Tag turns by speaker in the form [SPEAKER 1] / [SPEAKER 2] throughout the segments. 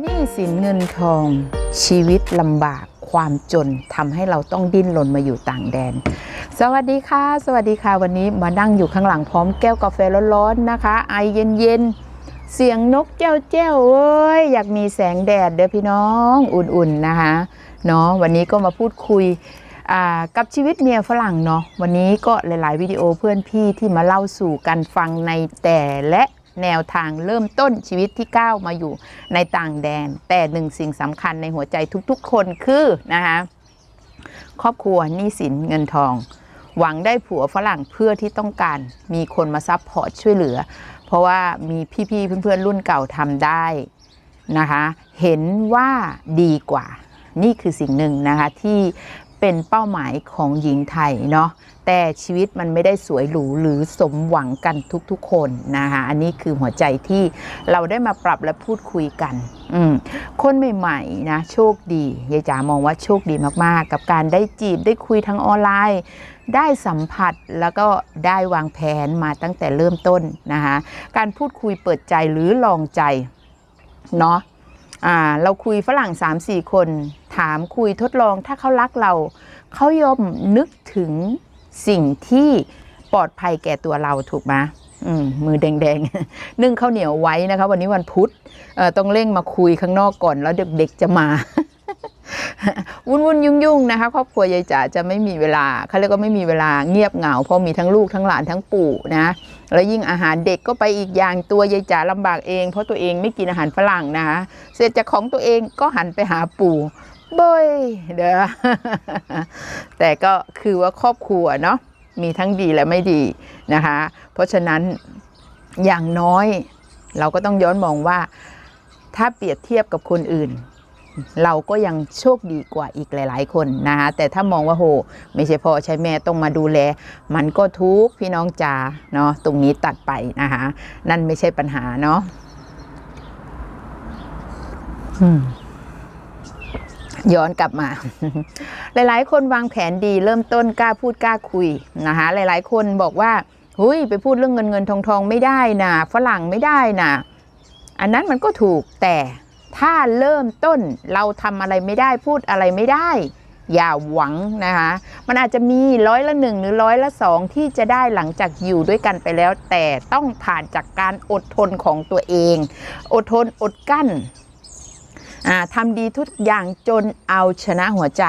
[SPEAKER 1] หนี้สินเงินทอง ชีวิตลำบากความจนทำให้เราต้องดิ้นรนมาอยู่ต่างแดน สวัสดีค่ะ สวัสดีค่ะ วันนี้มานั่งอยู่ข้างหลังพร้อมแก้วกาแฟร้อนๆนะคะ ไอเย็นๆ เสียงนกเจ้าเจ้าเอ้ยอยากมีแสงแดดเด้อพี่น้องอุ่นๆนะคะเนาะวันนี้ก็มาพูดคุยกับชีวิตเมียฝรั่งเนาะวันนี้ก็หลาย ๆ วิดีโอเพื่อนพี่ที่มาเล่าสู่กันฟังในแต่และ แนวทางเริ่มต้นชีวิตที่ก้าวมาอยู่ในต่างแดน แต่หนึ่งสิ่งสำคัญในหัวใจทุกๆ คนคือนะคะครอบครัวหนี้สินเงินทอง หวังได้ผัวฝรั่งเพื่อที่ต้องการ มีคนมาซัพพอร์ตช่วยเหลือ เพราะว่ามีพี่ๆเพื่อนๆรุ่นเก่าทำได้นะคะ เห็นว่าดีกว่า นี่คือสิ่งหนึ่งนะคะที่ เป็นเป้าหมายของหญิงไทยเนาะแต่ชีวิตมันไม่ได้สวยหรูหรือสมหวังกันทุกๆคนนะคะอันนี้คือหัวใจที่เราได้มาปรับและพูดคุยกันอืมคนใหม่ๆนะโชคดียายจ๋ามองว่าโชคดีมากๆ กับการได้จีบได้คุยทางออนไลน์ ได้สัมผัสแล้วก็ได้วางแผนมาตั้งแต่เริ่มต้นนะคะการพูดคุยเปิดใจหรือลองใจเนาะอ่าเราคุยฝรั่ง 3-4 คน ถามคุยทดลองถ้าเขารักเรา เขาย่อมนึกถึงสิ่งที่ปลอดภัยแก่ตัวเราถูกไหมมมือแดงๆ นึ่งข้าวเหนียวไว้นะคะ วันนี้วันพุธต้องเร่งมาคุยข้างนอกก่อนแล้วเด็กๆจะมา วุ่นวุ่นยุ่งยุ่งนะคะครอบครัวยายจ๋าจะไม่มีเวลาเขาเรียกว่าไม่มีเวลาเงียบเหงาเพราะมีทั้งลูกทั้งหลานทั้งปู่นะ แล้วยิ่งอาหารเด็กก็ไปอีกอย่างตัวยายจ๋าลำบากเอง เพราะตัวเองไม่กินอาหารฝรั่งนะคะเสร็จจากของตัวเองก็หันไปหาปู่เบยเด้อแต่ก็คือว่าครอบครัวเนาะมีทั้งดีและไม่ดีนะคะ เพราะฉะนั้นอย่างน้อยเราก็ต้องย้อนมองว่าถ้าเปรียบเทียบกับคนอื่น เราก็ยังโชคดีกว่าอีกหลาย ๆ คนนะคะแต่ถ้ามองว่าโห ไม่ใช่พ่อใช่แม่ต้องมาดูแล มันก็ทุกข์พี่น้องจ๋าเนาะตรงนี้ตัดไปนะคะนั่นไม่ใช่ปัญหาเนาะอืมย้อนกลับมา หลาย ๆ คนวางแผนดีเริ่มต้นกล้าพูดกล้าคุยนะคะหลาย ๆ คนบอกว่าหุยไปพูดเรื่องเงินเงินทองทองไม่ได้นะฝรั่งไม่ได้นะอันนั้นมันก็ถูกแต่ ถ้าเริ่มต้นเราทำอะไรไม่ได้พูดอะไรไม่ได้ อย่าหวังนะคะ มันอาจจะมีร้อยละหนึ่งหรือร้อยละสองที่จะได้หลังจากอยู่ด้วยกันไปแล้ว แต่ต้องผ่านจากการอดทนของตัวเอง อดทนอดกั้นทำดีทุกอย่างจนเอาชนะหัวใจ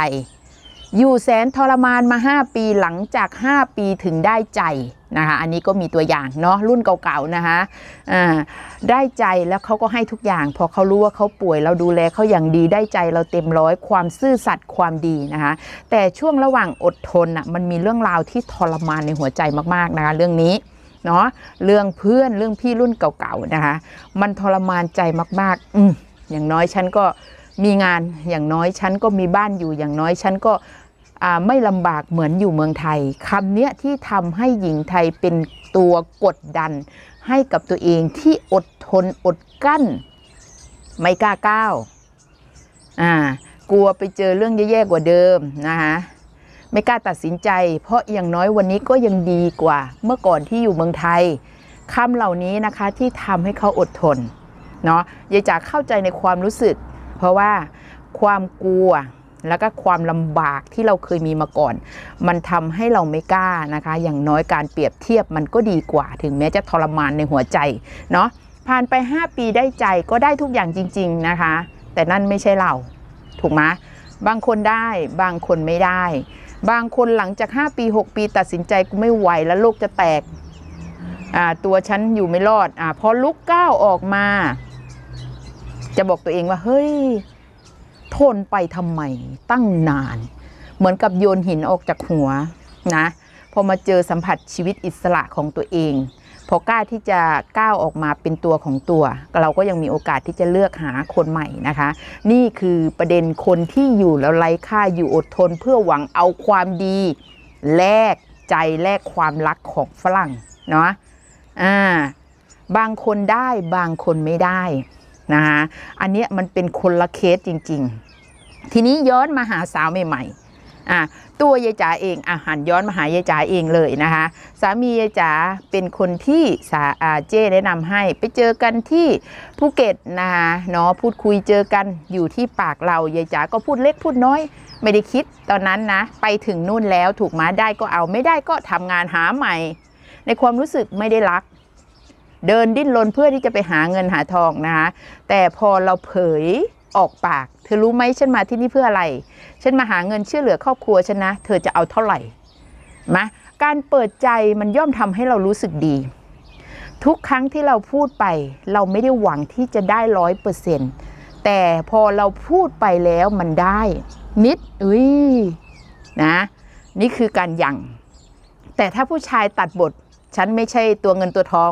[SPEAKER 1] อยู่แสนทรมานมา 5 ปีหลังจาก 5 ปีถึงได้ใจนะคะ อันนี้ก็มีตัวอย่างเนาะรุ่นเก่าๆนะคะได้ใจแล้วเขาก็ให้ทุกอย่าง พอเขารู้ว่าเขาป่วยเราดูแลเขาอย่างดีได้ใจเราเต็มร้อยความซื่อสัตย์ความดีนะคะ แต่ช่วงระหว่างอดทนอะมันมีเรื่องราวที่ทรมานในหัวใจมากๆนะคะเรื่องนี้เนาะเรื่องเพื่อนเรื่องพี่รุ่นเก่าๆนะคะ มันทรมานใจมากๆอืมอย่างน้อยฉันก็มีงานอย่างน้อยฉันก็มีบ้านอยู่อย่างน้อยฉันก็ ไม่ลำบากเหมือนอยู่เมืองไทยคำเนี้ยที่ทำให้หญิงไทยเป็นตัวกดดัน ให้กับตัวเองที่อดทนอดกั้น ไม่กล้าก้าวอ่ากลัวไปเจอเรื่องแย่ๆกว่าเดิมนะคะไม่กล้าตัดสินใจ เพราะอย่างน้อยวันนี้ก็ยังดีกว่า เมื่อก่อนที่อยู่เมืองไทยคำเหล่านี้นะคะที่ทำให้เขาอดทนเนาะยายจ๋าเข้าใจในความรู้สึก เพราะว่าความกลัว แล้วก็ความลำบากที่เราเคยมีมาก่อน มันทำให้เราไม่กล้านะคะ อย่างน้อยการเปรียบเทียบมันก็ดีกว่า ถึงแม้จะทรมานในหัวใจเนาะผ่านไป 5 ปีได้ใจก็ได้ทุกอย่างจริง ๆนะคะ แต่นั่นไม่ใช่เราถูกไหมบางคนได้บางคนไม่ได้ บางคนหลังจาก 5 ปี 6 ปีตัดสินใจกูไม่ไหวแล้วโลกจะแตกอ่าตัวฉันอยู่ไม่รอดอ่าพอลุกก้าวออกมา จะบอกตัวเองว่าเฮ้ย ทนไปทำไมตั้งนาน เหมือนกับโยนหินออกจากหัวนะพอมาเจอสัมผัสชีวิตอิสระของตัวเอง พอกล้าที่จะก้าวออกมาเป็นตัวของตัว เราก็ยังมีโอกาสที่จะเลือกหาคนใหม่นะคะ นี่คือประเด็นคนที่อยู่แล้วไร้ค่าอยู่อดทนเพื่อหวังเอาความดีแลกใจแลกความรักของฝรั่งเนาะอ่าบางคนได้บางคนไม่ได้ นะคะอันนี้มันเป็นคนละเคสจริง ๆ ทีนี้ย้อนมาหาสาวใหม่อะตัวยายจ๋าเองอะหันย้อนมาหายายจ๋าเองเลยนะคะสามียายจ๋าเป็นคนที่สาอาเจ้แนะนำให้ไปเจอกันที่ภูเก็ตนะคะเนาะพูดคุยเจอกันอยู่ที่ปากเรายายจ๋าก็พูดเล็กพูดน้อย ไม่ได้คิดตอนนั้นนะไปถึงนู่นแล้วถูกมาได้ก็เอาไม่ได้ก็ทำงานหาใหม่ ในความรู้สึกไม่ได้รัก เดินดิ้นรนเพื่อที่จะไปหาเงินหาทองนะคะ แต่พอเราเผยออกปาก เธอรู้ไหมฉันมาที่นี่เพื่ออะไร ฉันมาหาเงินช่วยเหลือครอบครัวฉันนะ เธอจะเอาเท่าไหร่มะการเปิดใจมันย่อมทำให้เรารู้สึกดี ทุกครั้งที่เราพูดไป เราไม่ได้หวังที่จะได้ร้อยเปอร์เซ็นต์แต่พอเราพูดไปแล้วมันได้ นิดอุ้ยนะนี่คือการยั่งแต่ถ้าผู้ชายตัดบท ฉันไม่ใช่ตัวเงินตัวทอง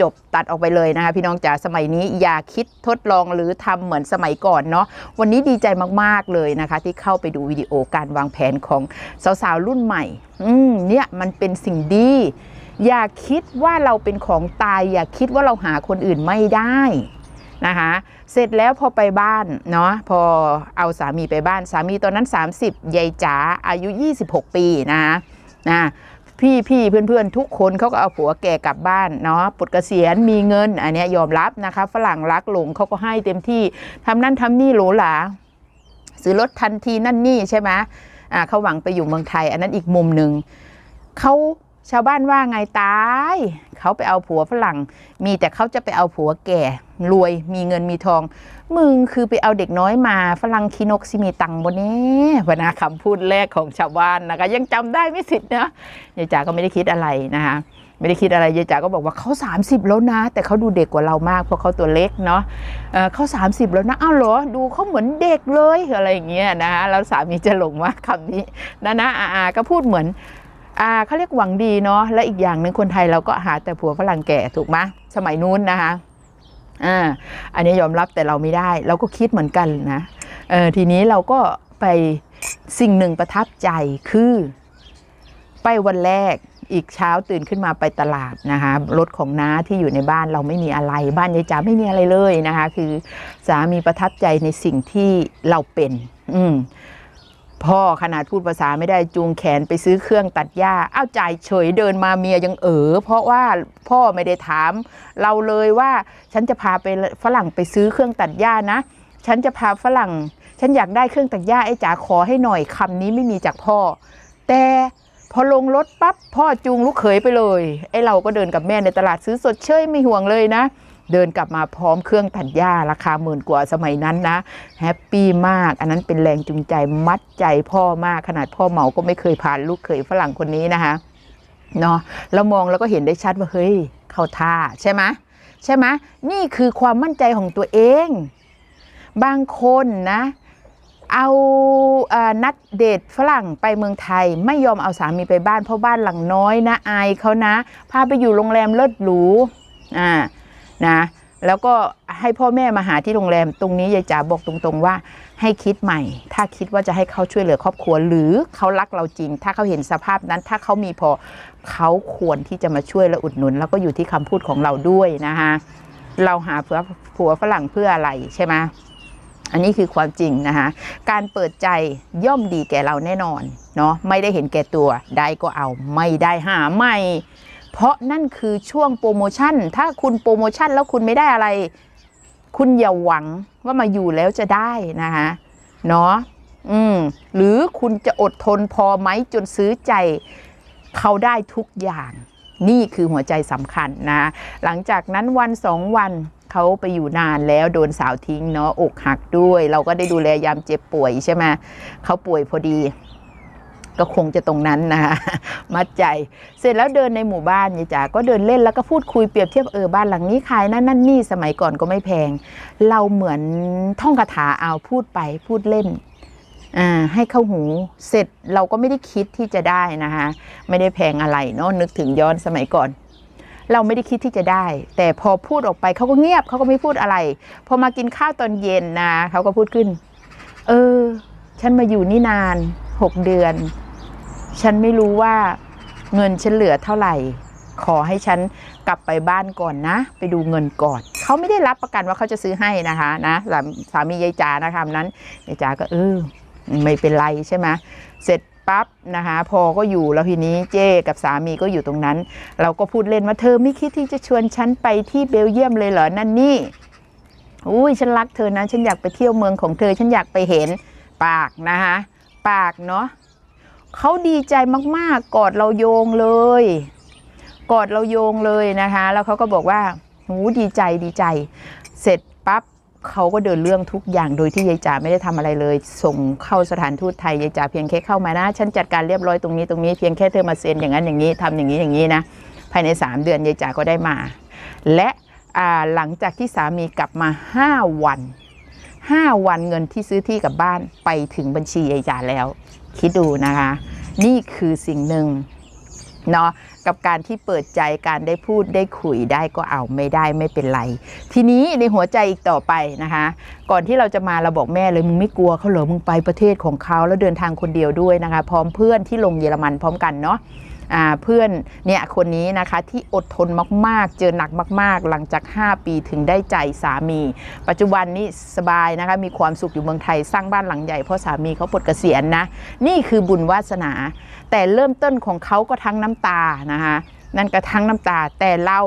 [SPEAKER 1] จบตัดออกไปเลยนะคะพี่น้องจ๋าสมัยนี้อย่าคิดทดลองหรือทำเหมือนสมัยก่อนเนาะวันนี้ดีใจมากๆเลยนะคะ ที่เข้าไปดูวิดีโอการวางแผนของสาวๆรุ่นใหม่ อืมเนี่ยมันเป็นสิ่งดี อย่าคิดว่าเราเป็นของตาย อย่าคิดว่าเราหาคนอื่นไม่ได้นะคะเสร็จแล้วพอไปบ้านเนาะพอเอาสามีไปบ้านสามีตอนนั้น 30ยายจ๋าอายุ 26 ปีนะคะนะ พี่พี่เพื่อนเพื่อนทุกคนเขาก็เอาผัวแก่กลับบ้านเนาะปลดเกษียณมีเงิน อันนี้ยอมรับนะคะ ฝรั่งรักหลงเขาก็ให้เต็มที่ทำนั่นทำนี่หรูหราซื้อรถทันทีนั่นนี่ใช่ไหมอ่าเขาหวังไปอยู่เมืองไทย อันนั้นอีกมุมหนึ่งเขา ชาวบ้านว่าไงตาย เขาไปเอาผัวฝรั่ง มีแต่เขาจะไปเอาผัวแก่ รวยมีเงินมีทอง มึงคือไปเอาเด็กน้อยมาฝรั่งคีนกสิมีตังบนนี้วนะคำพูดแรกของชาวบ้านนะคะ ยังจำได้ไม่สิทธิ์นะยายจ๋าก็ไม่ได้คิดอะไรนะคะไม่ได้คิดอะไรยายจ๋าก็บอกว่าเขา 30 แล้วนะ แต่เขาดูเด็กกว่าเรามากเพราะเขาตัวเล็กเนาะเเขา 30 แล้วนะอ้าวเหรอดูเขาเหมือนเด็กเลยอะไรอย่างเงี้ยนะคะแล้วสามีจะหลงมาคำนี้นะนะอาอาก็พูดเหมือน อ่าเขาเรียกหวังดีเนาะและอีกอย่างหนึ่งคนไทยเราก็หาแต่ผัวฝรั่งแก่ถูกไหมสมัยนู้นนะคะอ่าอันนี้ยอมรับแต่เราไม่ได้ เราก็คิดเหมือนกันนะเออทีนี้เราก็ไปสิ่งหนึ่งประทับใจคือ ไปวันแรกอีกเช้าตื่นขึ้นมาไปตลาดนะคะรถของน้าที่อยู่ในบ้านเราไม่มีอะไร บ้านยายจ๋าไม่มีอะไรเลยนะคะ คือสามีประทับใจในสิ่งที่เราเป็น อืม พ่อขนาดพูดภาษาไม่ได้จูงแขนไปซื้อเครื่องตัดหญ้าอ้าวจ่ายเฉยเดินมาเมียยังเออเพราะว่าพ่อไม่ได้ถาม เราเลยว่าฉันจะพาไปฝรั่งไปซื้อเครื่องตัดหญ้านะ ฉันจะพาฝรั่ง ฉันอยากได้เครื่องตัดหญ้าไอ้จ๋าขอให้หน่อยคำนี้ไม่มีจากพ่อ แต่พอลงรถปั๊บพ่อจูงลูกเขยไปเลยไอ้เราก็เดินกับแม่ในตลาดซื้อสดเชยไม่ห่วงเลยนะ เดินกลับมาพร้อมเครื่องตัดหญ้าราคาหมื่นกว่าสมัยนั้นนะแฮปปี้มาก อันนั้นเป็นแรงจูงใจมัดใจพ่อมากขนาดพ่อเหมาก็ไม่เคยผ่านลูกเขยฝรั่งคนนี้นะคะเนาะเรามองแล้วก็เห็นได้ชัดว่าเฮ้ยเข้าท่าใช่ไหมใช่ไหมนี่คือความมั่นใจของตัวเอง บางคนนะเอาเออนัดเดทฝรั่งไปเมืองไทย ไม่ยอมเอาสามีไปบ้านเพราะบ้านหลังน้อยนะอายเขานะ พาไปอยู่โรงแรมเลิศหรูอ่า นะแล้วก็ให้พ่อแม่มาหาที่โรงแรมตรงนี้ยายจ๋าบอกตรงๆว่า ให้คิดใหม่ ถ้าคิดว่าจะให้เขาช่วยเหลือครอบครัว หรือเขารักเราจริง ถ้าเขาเห็นสภาพนั้น ถ้าเขามีพอเขาควรที่จะมาช่วยและอุดหนุน แล้วก็อยู่ที่คำพูดของเราด้วยนะคะเราหาผัวผัวฝรั่งเพื่ออะไรใช่ไหมอันนี้คือความจริงนะคะการเปิดใจย่อมดีแก่เราแน่นอนเนาะไม่ได้เห็นแก่ตัวได้ก็เอาไม่ได้หาไม่ เพราะนั่นคือช่วงโปรโมชั่น ถ้าคุณโปรโมชั่นแล้วคุณไม่ได้อะไร คุณอย่าหวังว่ามาอยู่แล้วจะได้นะคะเนาะอืมหรือคุณจะอดทนพอไหมจนซื้อใจเขาได้ทุกอย่าง นี่คือหัวใจสำคัญนะ หลังจากนั้นวันสองวันเขาไปอยู่นานแล้วโดนสาวทิ้งเนาะอกหักด้วย เราก็ได้ดูแลยามเจ็บป่วยใช่ไหมเขาป่วยพอดี ก็คงจะตรงนั้นนะคะมัดใจ เสร็จแล้วเดินในหมู่บ้านยายจ๋าก็เดินเล่นแล้วก็พูดคุยเปรียบเทียบเออบ้านหลังนี้ขายนั่นนั่นนี่สมัยก่อนก็ไม่แพง เราเหมือนท่องคาถาเอาพูดไปพูดเล่นอ่าให้เข้าหูเสร็จเราก็ไม่ได้คิดที่จะได้นะคะไม่ได้แพงอะไรเนาะนึกถึงย้อนสมัยก่อน เราไม่ได้คิดที่จะได้ แต่พอพูดออกไปเขาก็เงียบเขาก็ไม่พูดอะไร พอมากินข้าวตอนเย็นนะเขาก็พูดขึ้น เออ ฉันมาอยู่นี่นานหกเดือน ฉันไม่รู้ว่าเงินฉันเหลือเท่าไหร่ ขอให้ฉันกลับไปบ้านก่อนนะ ไปดูเงินก่อนเขาไม่ได้รับประกันว่าเขาจะซื้อให้นะคะนะสาสามียายจ๋านะคะนั้นยายจ๋าก็เออไม่เป็นไรใช่ไหมเสร็จปั๊บนะคะพอก็อยู่แล้วทีนี้เจ้กับสามีก็อยู่ตรงนั้น เราก็พูดเล่นว่าเธอไม่คิดที่จะชวนฉันไปที่เบลเยียมเลยเหรอนั่นนี่อุ้ยฉันรักเธอนะ ฉันอยากไปเที่ยวเมืองของเธอ ฉันอยากไปเห็นปากนะคะ ปากเนาะ เขาดีใจมากๆ กอดเราโยงเลย กอดเราโยงเลยนะคะ แล้วเขาก็บอกว่าหูดีใจดีใจ เสร็จปั๊บเขาก็เดินเรื่องทุกอย่างโดยที่ยายจ๋าไม่ได้ทำอะไรเลย ส่งเข้าสถานทูตไทยยายจ๋าเพียงแค่เข้ามานะฉันจัดการเรียบร้อยตรงนี้ตรงนี้เพียงแค่เธอมาเซ็นอย่างนั้นอย่างนี้ทำอย่างนี้อย่างนี้นะภายใน 3 เดือนยายจ๋าก็ได้มา และหลังจากที่สามีกลับมา 5 วัน 5 วันเงินที่ซื้อที่กับบ้านไปถึงบัญชียายจ๋าแล้ว คิดดูนะคะ นี่คือสิ่งหนึ่งเนาะกับการที่เปิดใจการได้พูดได้คุยได้ก็เอาไม่ได้ไม่เป็นไร ทีนี้ในหัวใจอีกต่อไปนะคะ ก่อนที่เราจะมาเราบอกแม่เลยมึงไม่กลัวเขาเหรอมึงไปประเทศของเขาแล้วเดินทางคนเดียวด้วยนะคะ พร้อมเพื่อนที่ลงเยอรมันพร้อมกันเนาะ เพื่อนเนี่ยคนนี้นะคะที่อดทนมากๆ เจอหนักมาก ๆ หลังจาก 5 ปีถึงได้ใจสามี ปัจจุบันนี้สบายนะคะมีความสุขอยู่เมืองไทยสร้างบ้านหลังใหญ่เพราะสามีเขาปลดเกษียณนะนี่คือบุญวาสนา แต่เริ่มต้นของเขาก็ทั้งน้ำตานะคะนั่นก็ทั้งน้ำตาแต่เรา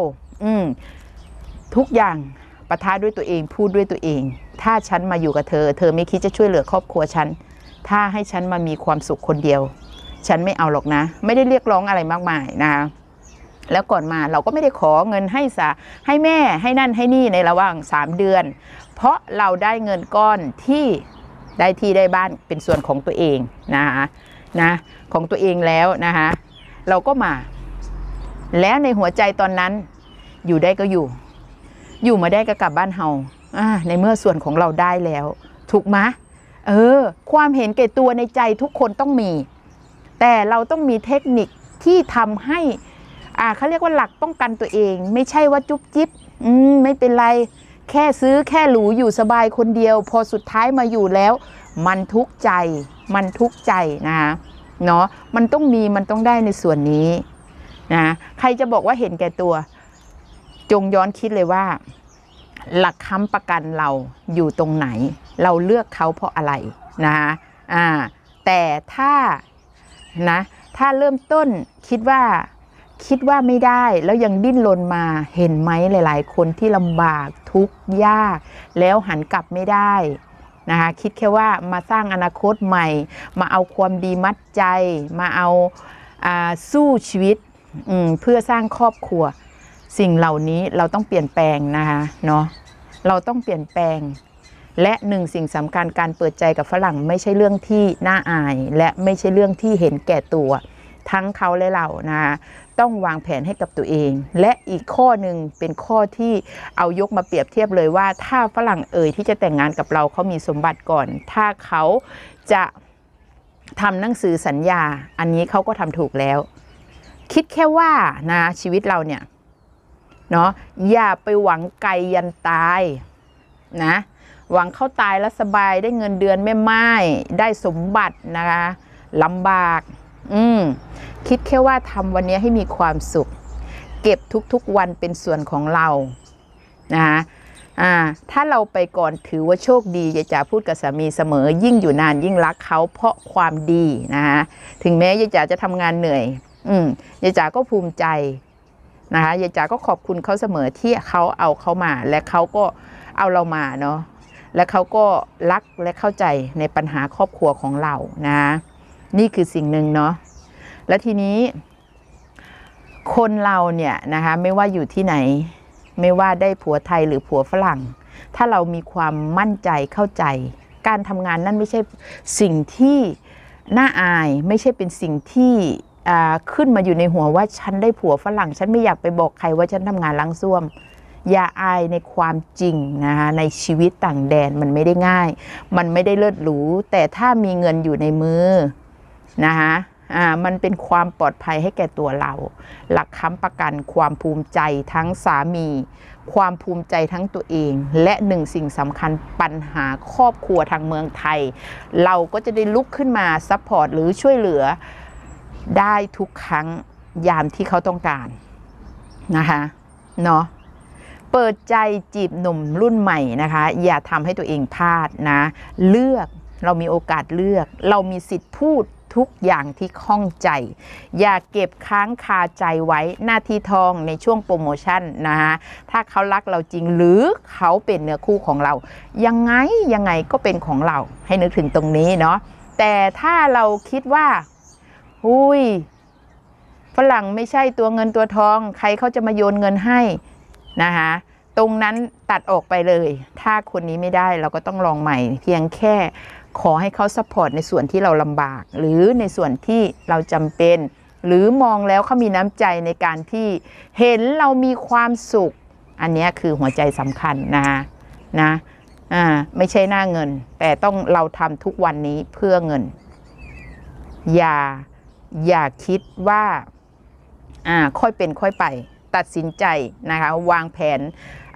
[SPEAKER 1] อืมทุกอย่างประทะด้วยตัวเองพูดด้วยตัวเอง ถ้าฉันมาอยู่กับเธอ เธอไม่คิดจะช่วยเหลือครอบครัวฉัน ถ้าให้ฉันมามีความสุขคนเดียว ฉันไม่เอาหรอกนะ ไม่ได้เรียกร้องอะไรมากมายนะคะแล้วก่อนมาเราก็ไม่ได้ขอเงินให้สาให้แม่ให้นั่นให้นี่ในระหว่าง 3 เดือน เพราะเราได้เงินก้อนที่ได้ที่ได้บ้านเป็นส่วนของตัวเองนะคะนะของตัวเองแล้วนะคะเราก็มา แล้วในหัวใจตอนนั้นอยู่ได้ก็อยู่ อยู่มาได้ก็กลับบ้านเฮาในเมื่อส่วนของเราได้แล้ว ถูกไหมเออ ความเห็นแก่ตัวในใจทุกคนต้องมี แต่เราต้องมีเทคนิคที่ทำให้อ่าเขาเรียกว่าหลักป้องกันตัวเอง ไม่ใช่ว่าจุ๊บจิ๊บอืมไม่เป็นไร แค่ซื้อแค่หรูอยู่สบายคนเดียว พอสุดท้ายมาอยู่แล้ว มันทุกข์ใจ มันทุกข์ใจนะคะเนาะมันต้องมีมันต้องได้ในส่วนนี้นะใครจะบอกว่าเห็นแก่ตัว จงย้อนคิดเลยว่า หลักค้ำประกันเราอยู่ตรงไหน เราเลือกเขาเพราะอะไรนะคะอ่าแต่ถ้า นะ ถ้าเริ่มต้นคิดว่าคิดว่าไม่ได้แล้วยังดิ้นรนมาเห็นไหมหลาย ๆ คนที่ลำบากทุกข์ยาก แล้วหันกลับไม่ได้นะคะคิดแค่ว่ามาสร้างอนาคตใหม่ มาเอาความดีมัดใจ มาเอาอาสู้ชีวิตเพื่อสร้างครอบครัว สิ่งเหล่านี้เราต้องเปลี่ยนแปลงนะคะเนาะเราต้องเปลี่ยนแปลง และหนึ่งสิ่งสำคัญการเปิดใจกับฝรั่งไม่ใช่เรื่องที่น่าอาย และไม่ใช่เรื่องที่เห็นแก่ตัว ทั้งเขาและเรานะคะต้องวางแผนให้กับตัวเอง และอีกข้อหนึ่งเป็นข้อที่เอายกมาเปรียบเทียบเลยว่า ถ้าฝรั่งเอ่ยที่จะแต่งงานกับเราเขามีสมบัติก่อน ถ้าเขาจะทำหนังสือสัญญา อันนี้เขาก็ทำถูกแล้ว คิดแค่ว่านะชีวิตเราเนี่ยเนาะอย่าไปหวังไกลยันตายนะ หวังเข้าตายแล้วสบายได้เงินเดือนไม่ไม้ได้สมบัตินะคะลำบาก อืมคิดแค่ว่าทำวันนี้ให้มีความสุข เก็บทุกๆวันเป็นส่วนของเรานะคะอ่าถ้าเราไปก่อนถือว่าโชคดียายจ๋าพูดกับสามีเสมอ ยิ่งอยู่นานยิ่งรักเขาเพราะความดีนะคะถึงแม้ยายจ๋าจะทำงานเหนื่อย อืมยายจ๋าก็ภูมิใจนะคะยายจ๋าก็ขอบคุณเขาเสมอที่เขาเอาเขามา และเขาก็เอาเรามาเนาะ และเขาก็รักและเข้าใจในปัญหาครอบครัวของเรานะ นี่คือสิ่งหนึ่งเนาะและทีนี้คนเราเนี่ยนะคะไม่ว่าอยู่ที่ไหน ไม่ว่าได้ผัวไทยหรือผัวฝรั่ง ถ้าเรามีความมั่นใจเข้าใจ การทำงานนั่นไม่ใช่สิ่งที่น่าอายไม่ใช่เป็นสิ่งที่ขึ้นมาอยู่ในหัวว่าฉันได้ผัวฝรั่ง ฉันไม่อยากไปบอกใครว่าฉันทำงานล้างส้วม อย่าอายในความจริงนะคะในชีวิตต่างแดนมันไม่ได้ง่าย มันไม่ได้เลิศหรู แต่ถ้ามีเงินอยู่ในมือนะคะอ่ามันเป็นความปลอดภัยให้แก่ตัวเรา หลักค้ำประกันความภูมิใจทั้งสามี ความภูมิใจทั้งตัวเอง และหนึ่งสิ่งสำคัญปัญหาครอบครัวทางเมืองไทย เราก็จะได้ลุกขึ้นมาซัพพอร์ตหรือช่วยเหลือได้ทุกครั้งยามที่เขาต้องการนะคะเนาะ เปิดใจจีบหนุ่มรุ่นใหม่นะคะ อย่าทำให้ตัวเองพลาดนะ เลือกเรามีโอกาสเลือก เรามีสิทธิ์พูดทุกอย่างที่ข้องใจ อย่าเก็บค้างคาใจไว้หน้าที่ทองในช่วงโปรโมชั่นนะฮะถ้าเขารักเราจริงหรือเขาเป็นเนื้อคู่ของเรา ยังไงยังไงก็เป็นของเราให้นึกถึงตรงนี้เนาะแต่ถ้าเราคิดว่าหุยฝรั่งไม่ใช่ตัวเงินตัวทอง ใครเขาจะมาโยนเงินให้ นะคะตรงนั้นตัดออกไปเลย ถ้าคนนี้ไม่ได้เราก็ต้องลองใหม่ เพียงแค่ขอให้เขาซัพพอร์ตในส่วนที่เราลำบาก หรือในส่วนที่เราจำเป็น หรือมองแล้วเขามีน้ำใจในการที่เห็นเรามีความสุข อันนี้คือหัวใจสำคัญนะนะอ่าไม่ใช่หน้าเงิน แต่ต้องเราทำทุกวันนี้เพื่อเงิน อย่าอย่าคิดว่าอ่าค่อยเป็นค่อยไป ตัดสินใจนะคะวางแผน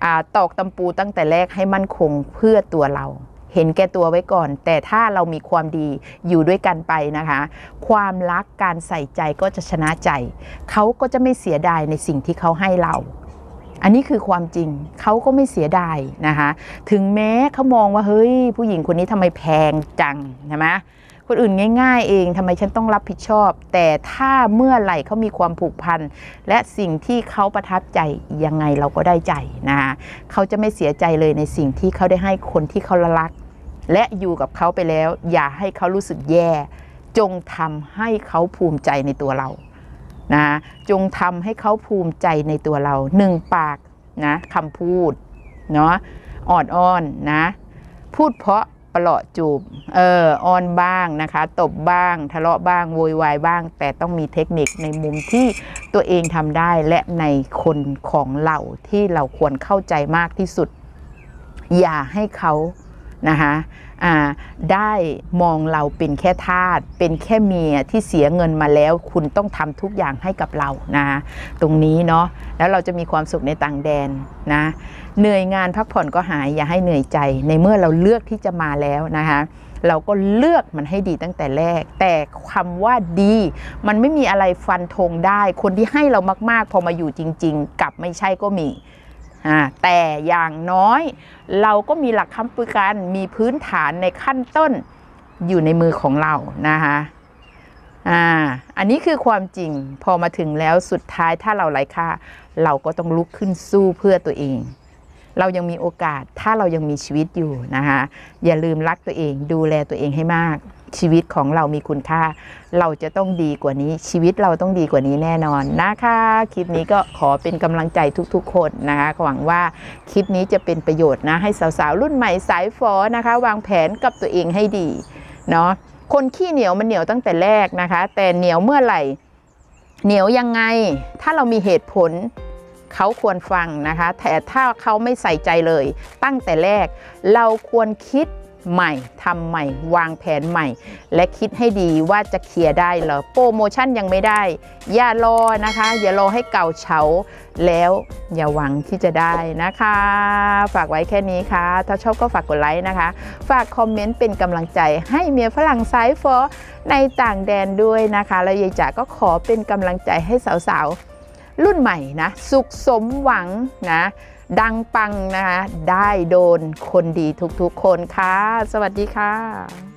[SPEAKER 1] อตอกตำปูตั้งแต่แรกให้มั่นคงเพื่อตัวเรา เห็นแก่ตัวไว้ก่อน แต่ถ้าเรามีความดีอยู่ด้วยกันไปนะคะ ความรักการใส่ใจก็จะชนะใจ เขาก็จะไม่เสียดายในสิ่งที่เขาให้เราอันนี้คือความจริงเขาก็ไม่เสียดายนะคะ ถึงแม้เขามองว่าเฮ้ยผู้หญิงคนนี้ทำไมแพงจังใช่ไหม คนอื่นง่าย ๆ เองทำไมฉันต้องรับผิดชอบ แต่ถ้าเมื่อไหร่เขามีความผูกพัน และสิ่งที่เขาประทับใจยังไงเราก็ได้ใจนะคะเขาจะไม่เสียใจเลยในสิ่งที่เขาได้ให้คนที่เขารัก และอยู่กับเขาไปแล้ว อย่าให้เขารู้สึกแย่ จงทำให้เขาภูมิใจในตัวเรานะจงทำให้เขาภูมิใจในตัวเราหนึ่งปากนะคำพูดเนาะอ่อนอ้อนนะ พูดเพราะ ปลาะจูบ เอออ้อนบ้างนะคะ ตบบ้าง ทะเลาะบ้าง โวยวายบ้าง แต่ต้องมีเทคนิคในมุมที่ตัวเองทำได้และในคนของเราที่เราควรเข้าใจมากที่สุด อย่าให้เขานะคะ ได้มองเราเป็นแค่ทาสเป็นแค่เมียที่เสียเงินมาแล้ว คุณต้องทำทุกอย่างให้กับเรานะตรงนี้เนาะแล้วเราจะมีความสุขในต่างแดนนะเหนื่อยงานพักผ่อนก็หายอย่าให้เหนื่อยใจ ในเมื่อเราเลือกที่จะมาแล้วนะคะเราก็เลือกมันให้ดีตั้งแต่แรก แต่คำว่าดี มันไม่มีอะไรฟันธงได้ คนที่ให้เรามาก ๆ พอมาอยู่จริง ๆ กลับไม่ใช่ก็มี แต่อย่างน้อยเราก็มีหลักคำปุการมีพื้นฐานในขั้นต้นอยู่ในมือของเรานะคะอ่าอันนี้คือความจริงพอมาถึงแล้วสุดท้ายถ้าเราไร้ค่า เราก็ต้องลุกขึ้นสู้เพื่อตัวเอง เรายังมีโอกาสถ้าเรายังมีชีวิตอยู่นะคะอย่าลืมรักตัวเอง ดูแลตัวเองให้มาก ชีวิตของเรามีคุณค่า เราจะต้องดีกว่านี้ ชีวิตเราต้องดีกว่านี้แน่นอนนะคะ คลิปนี้ก็ขอเป็นกำลังใจทุกๆ คนนะคะหวังว่าคลิปนี้จะเป็นประโยชน์นะ ให้สาวๆ รุ่นใหม่สายฟอนะคะ วางแผนกับตัวเองให้ดีเนาะคนขี้เหนียวมันเหนียวตั้งแต่แรกนะคะ แต่เหนียวเมื่อไหร่ เหนียวยังไง ถ้าเรามีเหตุผลเขาควรฟังนะคะ แต่ถ้าเขาไม่ใส่ใจเลย ตั้งแต่แรก เราควรคิด ใหม่ทำใหม่ วางแผนใหม่ และคิดให้ดีว่าจะเคลียร์ได้หรอโปรโมชั่นยังไม่ได้ อย่ารอนะคะ อย่ารอให้เก่าเฉาแล้วอย่าหวังที่จะได้นะคะ ฝากไว้แค่นี้ค่ะ ถ้าชอบก็ฝากกดไลค์นะคะ ฝากคอมเมนต์เป็นกำลังใจให้เมียฝรั่งไซฟอในต่างแดนด้วยนะคะ แล้วยายจ๋าก็ขอเป็นกำลังใจให้สาวๆรุ่นใหม่นะ สุขสมหวังนะ ดังปังนะคะ ได้โดนคนดีทุกๆคนค่ะ สวัสดีค่ะ